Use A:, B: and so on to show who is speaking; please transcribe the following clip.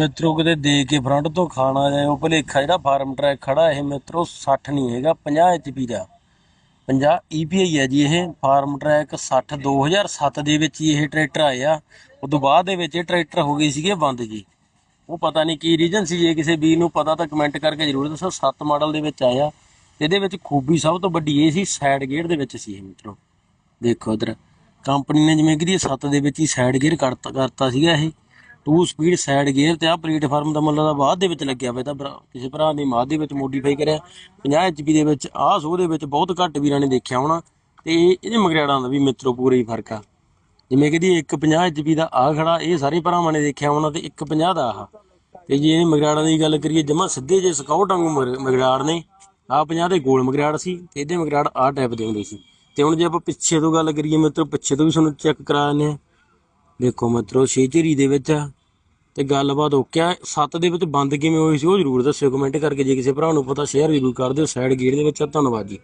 A: ਮਿੱਤਰੋ, ਕਿਤੇ ਦੇ ਕੇ ਫਰੰਟ ਤੋਂ ਖਾਣਾ ਜਾਏ ਉਹ ਭਲੇਖਾ ਜਿਹੜਾ ਫਾਰਮ ਟਰੈਕ ਖੜਾ, ਇਹ ਮਿੱਤਰੋ 60 ਨਹੀਂ ਹੈਗਾ 50 HP ਦਾ 50 EPI ਹੈ ਜੀ ਇਹ, ਫਾਰਮ ਟਰੈਕ 60 2007 ਦੇ ਵਿੱਚ ਇਹ ਟਰੈਕਟਰ ਆਇਆ ਉਦੋਂ ਬਾਅਦ ਦੇ ਵਿੱਚ ਇਹ ਟਰੈਕਟਰ ਹੋ ਗਏ ਸੀਗੇ ਬੰਦ ਜੀ। ਉਹ ਪਤਾ ਨਹੀਂ ਕੀ ਰੀਜਨ ਸੀ, ਜੇ ਕਿਸੇ ਵੀਰ ਨੂੰ ਪਤਾ ਤਾਂ ਕਮੈਂਟ ਕਰਕੇ ਜ਼ਰੂਰ ਦੱਸੋ। 7 ਮਾਡਲ ਦੇ ਵਿੱਚ ਆਇਆ। ਇਹਦੇ ਵਿੱਚ ਖੂਬੀ ਸਭ ਤੋਂ ਵੱਡੀ ਇਹ ਸੀ ਸਾਈਡ ਗੇਅਰ ਦੇ ਵਿੱਚ ਸੀ ਇਹ ਮਿੱਤਰੋ। ਦੇਖੋ ਇਧਰ ਕੰਪਨੀ ਨੇ ਜਿਵੇਂ ਕਿ 7 ਦੇ ਵਿੱਚ ਹੀ ਸਾਈਡ ਗੇਅਰ ਕਰਤਾ ਕਰਤਾ ਸੀਗਾ ਇਹ। ਟੂ ਸਪੀਡ ਸਾਈਡ ਗੇਅਰ ਤੇ ਆ ਪਲੇਟਫਾਰਮ ਦਾ ਮਤਲਬ ਦਾ ਬਾਅਦ ਦੇ ਵਿੱਚ ਲੱਗਿਆ ਹੋਇਆ ਤਾਂ ਭਰਾ- ਕਿਸੇ ਭਰਾ ਨੇ ਬਾਅਦ ਦੇ ਵਿੱਚ ਮੋਡੀਫਾਈ ਕਰਿਆ। 50 ਐਚਪੀ ਦੇ ਵਿੱਚ, ਆਹ ਸੋ ਦੇ ਵਿੱਚ ਬਹੁਤ ਘੱਟ ਵੀਰਾਂ ਨੇ ਦੇਖਿਆ ਹੋਣਾ ਤੇ ਇਹਦੇ ਮਗਰਿਆੜਾਂ ਦਾ ਵੀ ਮਿੱਤਰੋ ਪੂਰਾ ਹੀ ਫ਼ਰਕ ਆ। ਜਿਵੇਂ ਕਿ ਦੀ 150 ਐਚਪੀ ਦਾ ਆ ਖੜਾ, ਇਹ ਸਾਰੇ ਭਰਾਵਾਂ ਨੇ ਦੇਖਿਆ ਹੋਣਾ ਤੇ 150 ਦਾ ਆਹ ਤੇ ਜੇ ਇਹ ਮਗਰਾੜਾਂ ਦੀ ਗੱਲ ਕਰੀਏ, ਜਮਾ ਸਿੱਧੇ ਜੇ ਸਕਾਊਟ ਵਾਂਗੂ ਮਗਰਾੜ ਨੇ ਆ 50 ਦੇ ਗੋਲ ਮਗਰਾੜ ਸੀ ਤੇ ਇਹਦੇ ਮਗਰਾੜ ਆ ਟਾਈਪ ਦੇ ਹੁੰਦੇ ਸੀ। ਤੇ ਹੁਣ ਜੇ ਆਪਾਂ ਪਿੱਛੇ ਤੋਂ ਗੱਲ ਕਰੀਏ ਮਿੱਤਰੋ, ਪਿੱਛੇ ਤੋਂ ਵੀ ਤੁਹਾਨੂੰ ਚੈੱਕ ਕਰਾ ਦਿੰਦੇ ਆ ਦੇਖੋ ਮਿੱਤਰੋ ਛੇਚਰੀ ਦੇ ਵਿੱਚ ਆ ਤੇ ਗੱਲਬਾਤ ਓਕੇ ਆ। ਸੱਤ ਦੇ ਵਿੱਚ ਬੰਦ ਕਿਵੇਂ ਹੋਈ ਸੀ ਉਹ ਜਰੂਰ ਦੱਸਿਓ। ਕਮੈਂਟ ਕਰਕੇ ਜੇ ਕਿਸੇ ਭਰਾ ਨੂੰ ਪਤਾ ਸ਼ੇਅਰ ਜ਼ਰੂਰ ਕਰ ਦਿਓ। ਸਾਈਡ ਗੇਅਰ ਦੇ ਵਿੱਚ ਆ। ਧੰਨਵਾਦ ਜੀ।